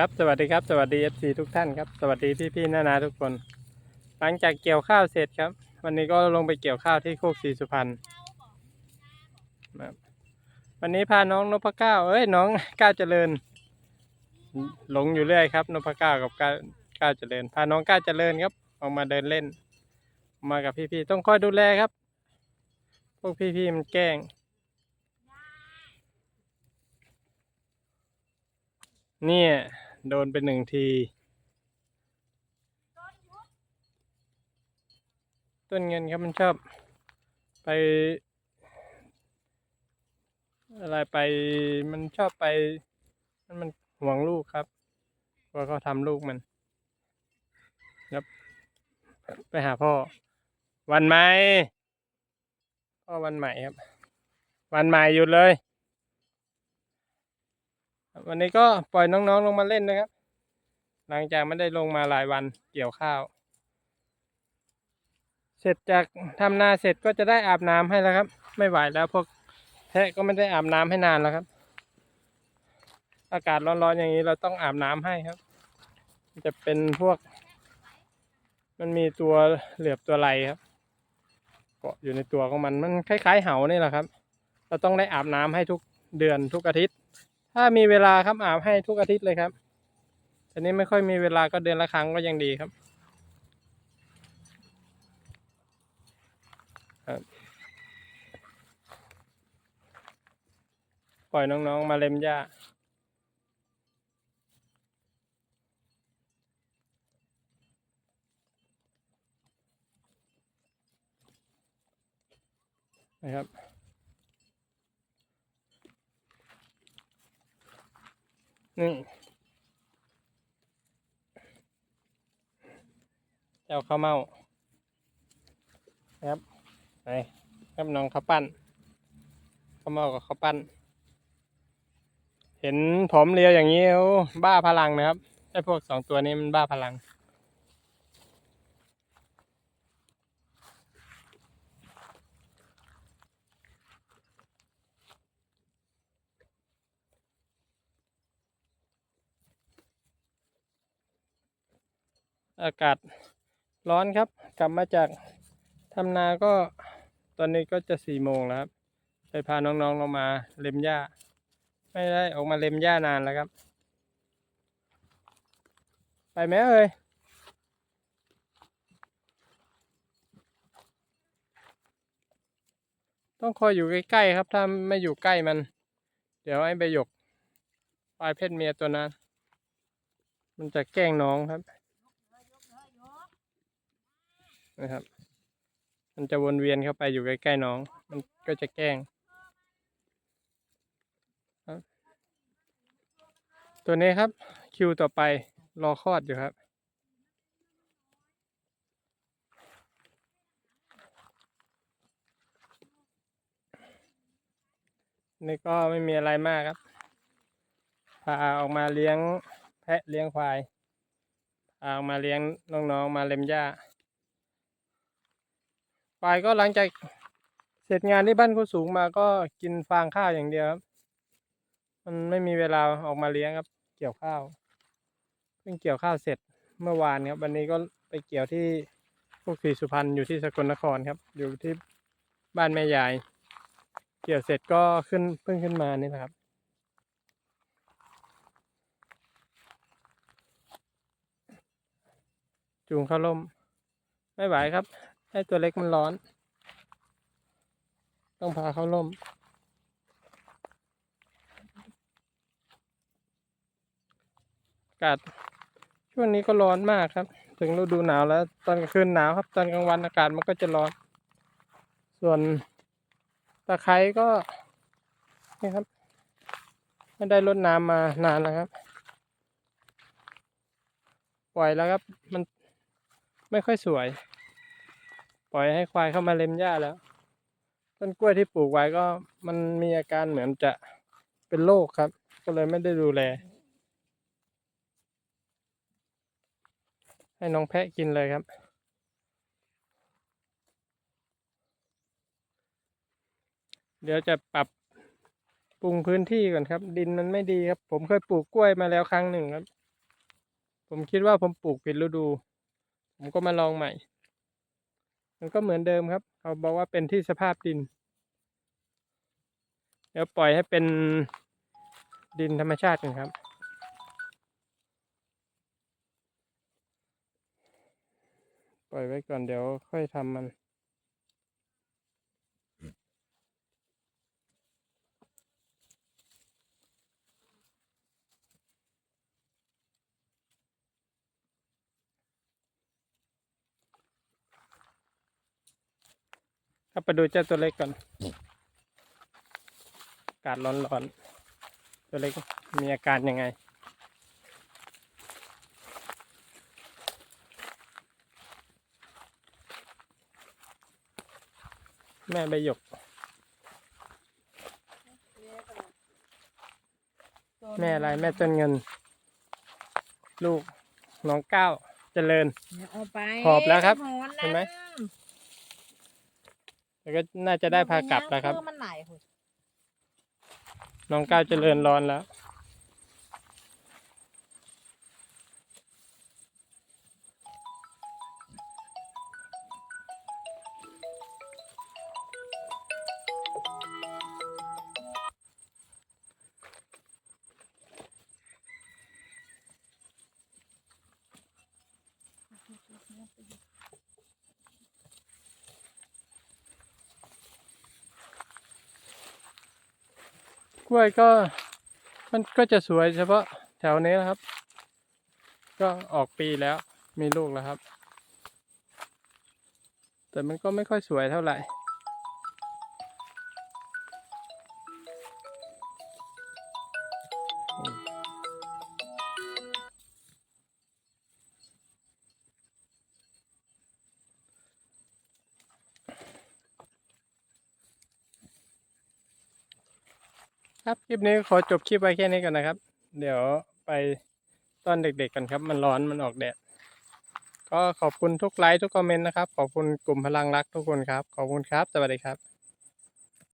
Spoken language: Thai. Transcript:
ครับสวัสดีครับสวัสดีเอฟซีทุกท่านครับสวัสดีพี่พี่ๆนานาทุกคน หลังจากเกี่ยวข้าวเสร็จครับ วันนี้ก็ลงไปเกี่ยวข้าวที่โคกศรีสุพรรณครับวันนี้พาน้องนพเก้าเอ้ยน้องก้าวเจริญ หลงอยู่เรื่อยครับนพเก้ากับก้าวก้าวเจริญ พาน้องก้าวเจริญครับ ออกมาเดินเล่น มากับพี่ๆต้องคอยดูแลครับ พวกพี่ๆมันแกล้งเนี่ย โดนไปหนึ่งที ต้นเงินครับมันชอบ ไป อะไรไปมันชอบไป มันมันห่วงลูกครับเพราะเขาทำลูกมันครับไปหาพ่อ วันใหม่พ่อวันใหม่ครับ วันใหม่หยุดเลย วันนี้ก็ปล่อยน้องๆลงมาเล่นนะครับ หลังจากไม่ได้ลงมาหลายวันเกี่ยวข้าว เสร็จจากทำนาเสร็จก็จะได้อาบน้ำให้แล้วครับ ไม่ไหวแล้วพวกแพะก็ไม่ได้อาบน้ำให้นานแล้วครับ อากาศร้อนๆอย่างนี้เราต้องอาบน้ำให้ครับ จะเป็นพวก มันมีตัวเหลือบตัวไหลครับเกาะอยู่ในตัวของมันมันคล้ายๆ เหานี่แหละครับ เราต้องได้อาบน้ำให้ทุกเดือนทุกอาทิตย์ ถ้ามีเวลาครับอาบให้ทุกอาทิตย์เลยครับแต่นี้ไม่ค่อยมีเวลาก็เดือนละครั้งก็ยังดีครับปล่อยน้องๆมาเล็มหญ้านะครับ นี่เจ้าข้าวเมาครับไหนครับน้องข้าวปั้นข้าวเมากับข้าวปั้น เห็นผมเรียวอย่างนี้บ้าพลังนะครับไอ้พวกสองตัวนี้มันบ้าพลัง อากาศร้อนครับ กลับมาจากทำนาก็ตอนนี้ก็จะสี่โมงแล้วครับไปพาน้องๆลงมาเล็มหญ้า ไม่ได้ออกมาเล็มหญ้านานแล้วครับ ไปไหมเอ่ยต้องคอยอยู่ใกล้ๆครับ ถ้าไม่อยู่ใกล้มัน เดี๋ยวไอ้ใบหยกปลายเพศเมียตัวนั้น มันจะแกล้งน้องครับ นะครับ มันจะวนเวียนเข้าไปอยู่ใกล้ๆน้อง มันก็จะแกล้งตัวนี้ครับ คิวต่อไปรอคลอดอยู่ครับ นี่ก็ไม่มีอะไรมากครับพาออกมาเลี้ยงแพะเลี้ยงควายพาออกมาเลี้ยงน้องๆมาเล็มหญ้า ควายก็หลังจากเสร็จงานที่บ้านคูสูงมาก็กินฟางข้าวอย่างเดียวครับ มันไม่มีเวลาออกมาเลี้ยงครับ เกี่ยวข้าว เพิ่งเกี่ยวข้าวเสร็จเมื่อวานครับ วันนี้ก็ไปเกี่ยวที่พวกศรีสุพรรณอยู่ที่สกลนครครับ อยู่ที่บ้านแม่ยาย เกี่ยวเสร็จก็ขึ้นเพิ่งขึ้นมานี่นะครับจูงเข้าร่มไม่ไหวครับ ให้ตัวเล็กมันร้อน ต้องพาเข้าร่ม อากาศช่วงนี้ก็ร้อนมากครับ ถึงฤดูหนาวแล้ว ตอนกลางคืนหนาวครับ ตอนกลางวันอากาศมันก็จะร้อน ส่วนตะไคร้ก็นี่ครับ ไม่ได้รดน้ำมานานแล้วครับ ปล่อยแล้วครับ มันไม่ค่อยสวย ปล่อยให้ควายเข้ามาเล็มหญ้าแล้ว ต้นกล้วยที่ปลูกไว้ก็มันมีอาการเหมือนจะเป็นโรคครับ ก็เลยไม่ได้ดูแล ให้น้องแพะกินเลยครับ เดี๋ยวจะปรับปรุงพื้นที่ก่อนครับ ดินมันไม่ดีครับ ผมเคยปลูกกล้วยมาแล้วครั้งหนึ่งครับ ผมคิดว่าผมปลูกผิดฤดู ผมก็มาลองใหม่ มันก็เหมือนเดิมครับ เขาบอกว่าเป็นที่สภาพดิน เดี๋ยวปล่อยให้เป็นดินธรรมชาติกันครับ ปล่อยไว้ก่อนเดี๋ยวค่อยทำมัน ครับไปดูเจ้าตัวเล็กก่อนอากาศร้อนๆ ตัวเล็กมีอาการยังไง แม่ใบหยก แม่อะไรแม่ต้นเงิน ลูกน้องก้าวเจริญ เอาไปขอบแล้วครับหอนเห็นไหมะ แล้วก็น่าจะได้พากลับแล้วครับอมันไหนโหยน้องก้าวเจริญร้อนแล้ว กล้วยก็มันก็จะสวยเฉพาะแถวนี้นะครับ ก็ออกปีแล้วมีลูกแล้วครับ แต่มันก็ไม่ค่อยสวยเท่าไหร่ ครับคลิปนี้ขอจบคลิปไว้แค่นี้ก่อนนะครับ เดี๋ยวไปต้อนเด็ก ๆกันครับ มันร้อนมันออกแดดก็ขอบคุณทุกไลค์ทุกคอมเมนต์นะครับ ขอบคุณกลุ่มพลังรักทุกคนครับ ขอบคุณครับ สวัสดีครับ